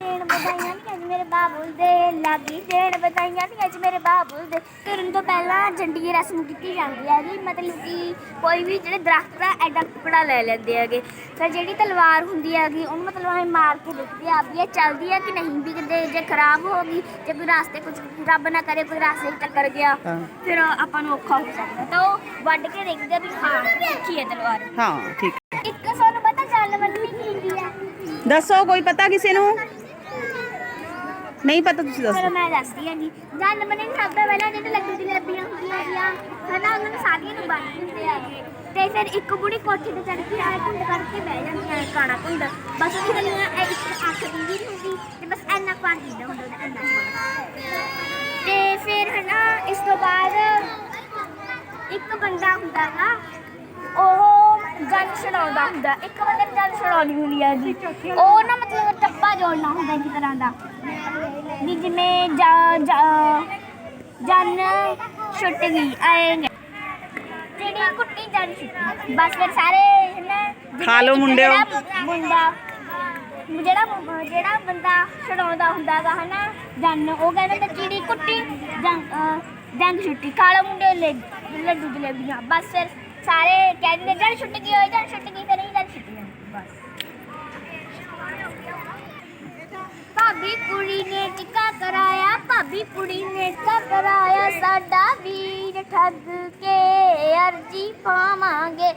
ਦੇਣ ਬਧਾਈਆਂ ਨੀ ਅੱਜ ਮੇਰੇ ਬਾਬੁਲ ਦੇ ਲਾਗੀ ਦੇਣ ਬਧਾਈਆਂ ਨੀ ਅੱਜ ਮੇਰੇ ਬਾਬੁਲ ਦੇ। ਤੁਰਨ ਤੋਂ ਪਹਿਲਾਂ ਜੰਡੀ ਦੀ ਰਸਮ ਕੀਤੀ ਜਾਂਦੀ ਹੈ ਜੀ ਮਤਲਬ ਕਿ ਕੋਈ ਵੀ ਜਿਹੜੇ ਦਰਖਤ ਦਾ ਐਡਾ ਟੁਕੜਾ ਲੈ ਲੈਂਦੇ ਹੈਗੇ। ਫਿਰ ਜਿਹੜੀ ਤਲਵਾਰ ਹੁੰਦੀ ਹੈਗੀ ਉਹਨੂੰ ਮਤਲਬ ਐ ਮਾਰ ਕੇ ਦੇਖਦੇ ਆ ਵੀ ਇਹ ਚੱਲਦੀ ਹੈ ਕਿ ਨਹੀਂ ਵੀ ਕਿਤੇ ਜੇ ਖਰਾਬ ਹੋ ਗਈ ਜੇ ਕੋਈ ਰਾਸਤੇ ਕੁਝ ਰੱਬ ਨਾ ਕਰੇ ਕੋਈ ਰਾਸਤੇ 'ਚ ਟੱਕਰ ਗਿਆ ਹਾਂ। ਫਿਰ ਆਪਾਂ ਨੂੰ ਔਖਾ ਹੋ ਸਕਦਾ ਤਾਂ ਉਹ ਵੱਢ ਕੇ ਦੇਖਦੇ ਆ ਵੀ ਹਾਂ ਅੱਛੀ ਹੈ ਤਲਵਾਰ। ਹਾਂ ਠੀਕ ਹੈ। ਇੱਕ ਸਾਨੂੰ ਪਤਾ ਚੱਲ ਵੱਢਣੀ ਕੀ ਹੁੰਦੀ ਆ? ਦੱਸੋ ਕੋਈ ਪਤਾ ਕਿਸੇ ਨੂੰ? ਨਹੀਂ ਪਤਾ ਤੁਸੀਂ ਚਲੋ ਦੱਸੋ ਮੈਂ ਦੱਸਦੀ ਹਾਂ ਜੀ ਜਨਮ ਦਿਨ ਸਭ ਤੋਂ ਪਹਿਲਾਂ ਜਿਹੜੇ ਲੱਡੂ ਦੀ ਹੁੰਦੀਆਂ ਹੈਗੀਆਂ ਹਨਾ ਉਹਨਾਂ ਨੂੰ ਸਾਰੀਆਂ ਨੂੰ ਬੰਨ ਦਿੰਦੇ ਹੈਗੇ। ਤੇ ਫਿਰ ਇੱਕ ਬੁੜੀ ਕੋਠੇ ਤੇ ਚੜ ਕੇ ਆਏ ਘੁੰਡ ਕਰਕੇ ਬਹਿ ਜਾਂਦੀ ਹੈ ਕਾਣਾ ਘੁੰਡ। ਬਸ ਉਹਦੀ ਗੱਲਾਂ ਇਹ ਇੱਕ ਅੱਖ ਦੀ ਵੀ ਹੁੰਦੀ, ਤੇ ਬਸ ਇੰਨਾ ਕੁ ਦਿੰਦਾ ਹੁੰਦਾ ਉਹਦਾ ਇੰਨਾ ਕੁ। ਤੇ ਫਿਰ ਹਨਾ ਇਸ ਤੋਂ ਬਾਅਦ ਇੱਕ ਬੰਦਾ ਹੁੰਦਾ ਨਾ ਉਹ ਜਨ ਛਡਾਉਂਦਾ ਹੁੰਦਾ। ਇੱਕ ਬੰਦੇ ਨੂੰ ਜਨ ਛਡਾਉਣੀ ਹੁੰਦੀ ਹੈ ਜੀ ਉਹ ਨਾ ਮਤਲਬ ਟੱਪਾ ਜੋੜਨਾ ਹੁੰਦਾ ਇੱਕ ਤਰ੍ਹਾਂ ਦਾ। ਵੀ ਜਿਵੇਂ ਜਾ- ਜਾ- ਜਨ ਛੁੱਟ ਗਈ ਆਏਂਗੇ ਜਿਹੜੀ ਕੁੱਟੀ ਜਨ ਛੁੱਟੀ ਬਸ ਫਿਰ ਸਾਰੇ ਨਾ ਖਾ ਲਓ ਮੁੰਡਿਓ। ਮੁੰਡਾ ਜਿਹੜਾ ਮੁੰ- ਜਿਹੜਾ ਬੰਦਾ ਛਡਾਉਂਦਾ ਹੁੰਦਾਗਾ ਹਨਾ ਜਨ ਉਹ ਕਹਿੰਦਾ ਤਾਂ ਚਿੜੀ ਕੁੱਟੀ ਜੰਗ ਅਹ, ਜੰਗ ਛੁੱਟੀ। ਕਾਲਾ ਮੁੰਡੇ ਲੈ ਲੱਡੂ ਜਲੇਬੀਆਂ। ਬਸ ਫਿਰ ਸਾਰੇ ਕਹਿੰਦੇ ਜਨ ਛੁੱਟ ਗਈ ਹੋਈ ਜਨ ਛੁੱਟ ਗਈ ਫਿਰ ਨਹੀਂ ਜਨ ਛੁੱਟ ਗਈ। ਬਸ। ਭਾਬੀ ਕੁੜੀ ਨੇ ਟਿੱਕਾ ਕਰਾਇਆ, ਭਾਬੀ ਕੁੜੀ ਨੇ ਟਿੱਕਾ ਕਰਾਇਆ। ਸਾਡਾ ਵੀਰ ਠੱਗ ਕੇ ਅਰਜੀ ਪਾਵਾਂਗੇ।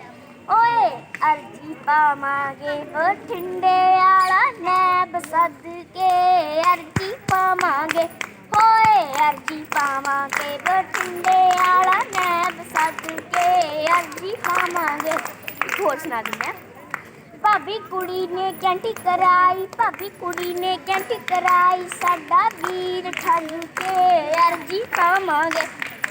ਓਏ, ਅਰਜੀ ਪਾਵਾਂਗੇ। ਬਠਿੰਡੇ ਵਾਲਾ ਨੈਬ ਸੱਦ ਕੇ ਅਰਜੀ ਪਾਵਾਂਗੇ। ਓਏ, ਅਰਜੀ ਪਾਵਾਂਗੇ। ਬਠਿੰਡੇ ਵਾਲਾ ਨੈਬ ਸੱਦ ਕੇ ਅਰਜੀ ਪਾਵਾਂਗੇ। ਹੋਰ ਸੁਣਾ ਦਿੰਦੇ ਹਾਂ ਭਾਬੀ ਕੁੜੀ ਨੇ ਕੈਂਟੀ ਕਰਾਈ ਭਾਬੀ ਕੁੜੀ ਨੇ ਕੈਂਟੀ ਕਰਾਈ ਸਾਡਾ ਵੀਰ ਠੱਲ ਕੇ ਅਰਜੀ ਪਾਵਾਂਗੇ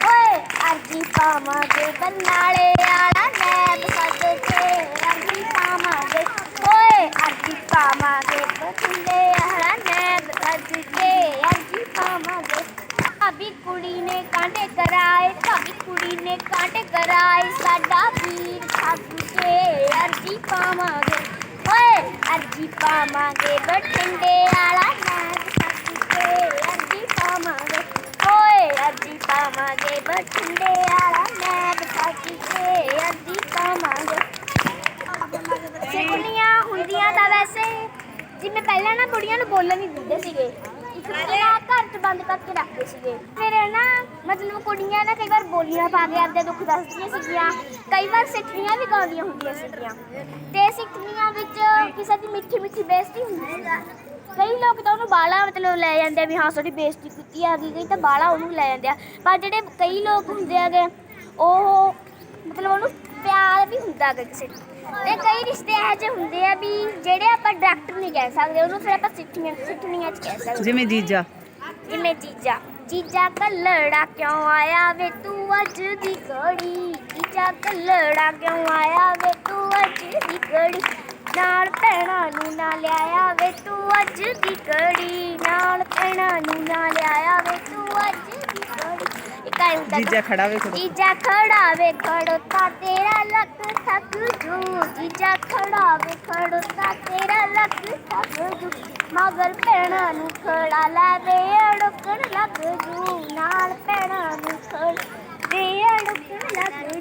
ਓਏ ਅਰਜੀ ਪਾਵਾਂਗੇ ਬਰਨਾਲੇ ਵਾਲਾ ਨੈਬ ਸੱਦ ਕੇ ਅਰਜੀ ਪਾਵਾਂਗੇ ਓਏ ਅਰਜੀ ਪਾਵਾਂਗੇ ਬਠਿੰਡੇ ਵਾਲਾ ਨੈਬ ਸੱਦ ਕੇ ਅਰਜੀ ਪਾਵਾਂਗੇ ਭਾਬੀ ਕੁੜੀ ਨੇ ਕਾਂਟੇ ਕਰਾਏ ਭਾਬੀ ਕੁੜੀ ਨੇ ਕਾਂਟੇ ਕਰਾਏ ਸਾਡਾ ਵੀਰ ਠੱਗ ਕੇ ਅਰਜੀ ਪਾਵਾਂਗੇ ਓਏ ਅਰਜੀ ਪਾਵਾਂਗੇ, ਬਠਿੰਡੇ ਵਾਲਾ ਨਾਮ ਸੱਚ ਕੇ ਅਰਜੀ ਪਾਵਾਂਗੇ। ਓਏ, ਅਰਜੀ ਪਾਵਾਂਗੇ, ਬਠਿੰਡੇ ਵਾਲਾ ਨਾਮ ਸੱਚ ਕੇ ਅਰਜੀ ਪਾਵਾਂਗੇ। ਸਿੱਖਣੀਆਂ ਹੁੰਦੀਆਂ ਤਾਂ ਵੈਸੇ, ਜਿਵੇਂ ਪਹਿਲਾਂ ਨਾ ਕੁੜੀਆਂ ਨੂੰ ਬੋਲਣ ਨਹੀਂ ਦਿੰਦੇ ਸੀਗੇ। ਇੱਕ ਘਰ 'ਚ ਬੰਦ ਕਰਕੇ ਰੱਖਦੇ ਸੀਗੇ। ਫਿਰ ਨਾ ਮਤਲਬ ਕੁੜੀਆਂ ਨਾ ਕਈ ਵਾਰ ਬੋਲੀਆਂ ਪਾ ਕੇ ਆਪਦੇ ਦੁੱਖ ਦੱਸਦੀਆਂ ਸੀਗੀਆਂ। ਕਈ ਵਾਰ ਸਿੱਠਣੀਆਂ ਵੀ ਗਾਉਂਦੀਆਂ ਹੁੰਦੀਆਂ ਸੀਗੀਆਂ। ਤੇ ਸਿੱਠਣੀਆਂ ਵਿੱਚ ਕਿਸੇ ਦੀ ਮਿੱਠੀ ਮਿੱਠੀ ਬੇਇੱਜ਼ਤੀ ਹੁੰਦੀ ਸੀ। ਕਈ ਲੋਕ ਤਾਂ ਉਹਨੂੰ ਬਾਲਾ ਮਤਲਬ ਲੈ ਜਾਂਦੇ ਆ ਵੀ ਹਾਂ, ਤੁਹਾਡੀ ਬੇਇੱਜ਼ਤੀ ਕੀਤੀ ਆ ਗਈ। ਕਈ ਤਾਂ ਬਾਲਾ ਉਹਨੂੰ ਲੈ ਜਾਂਦੇ ਆ। ਪਰ ਜਿਹੜੇ ਕਈ ਲੋਕ ਹੁੰਦੇ ਹੈਗੇ, ਉਹ ਮਤਲਬ ਉਹਨੂੰ ਪਿਆਰ ਵੀ ਹੁੰਦਾ ਗਾ ਕਿਸੇ ਨੂੰ। ਤੇ ਕਈ ਰਿਸ਼ਤੇ ਇਹੋ ਜਿਹੇ ਹੁੰਦੇ ਆ ਵੀ ਜਿਹੜੇ ਆਪਾਂ ਡਾਕਟਰ ਨਹੀਂ ਕਹਿ ਸਕਦੇ ਉਹਨੂੰ ਫਿਰ ਆਪਾਂ ਸਿੱਠਣੀਆਂ ਸਿੱਠਣੀਆਂ ਚ ਕਹਿ ਸਕਦੇ। ਜਿਵੇਂ ਜੀਜਾ। ਜਿਵੇਂ ਜੀਜਾ। ਜੀਜਾ ਕੱਲੜਾ ਕਿਉਂ ਆਇਆ ਵੇ ਤੂੰ ਅੱਜ ਦੀ ਘੜੀ? ਜੀਜਾ ਕੱਲੜਾ ਕਿਉਂ ਆਇਆ ਵੇ ਤੂੰ ਅੱਜ ਦੀ ਘੜੀ? ਨਾਲ ਪੈਣਾ ਨੂੰ ਨਾ ਲਿਆਇਆ ਵੇ ਤੂੰ ਅੱਜ ਦੀ ਘੜੀ। ਨਾਲ ਪੈਣਾ ਨੂੰ ਨਾ ਲਿਆਇਆ ਵੇ ਤੂੰ ਅੱਜ ਦੀ ਘੜੀ। ਇੱਕ ਹੁੰਦਾ ਜੀਜਾ ਖੜਾ ਵੇਖੋ ਜੀਜਾ ਖੜਾ ਵੇ ਖੜੋਤਾ ਤੇਰਾ ਲੱਕ ਥੱਕ ਜੂ ਜੀਜਾ ਖੜਾ ਵੇ ਖੜੋਤਾ ਤੇਰਾ ਲੱਗ ਥੱਕ ਜੂ ਮਗਰ ਪੈਣਾ ਨੂੰ ਖੜਾ ਲੈ ਵੇ ਅੜਕਣ ਲੱਗ ਜੂ। ਨਾਲ ਪੈਣਾ ਨੂੰ ਖੜ ਵੇ ਅੜਕਣ ਲੱਗ ਜੂ।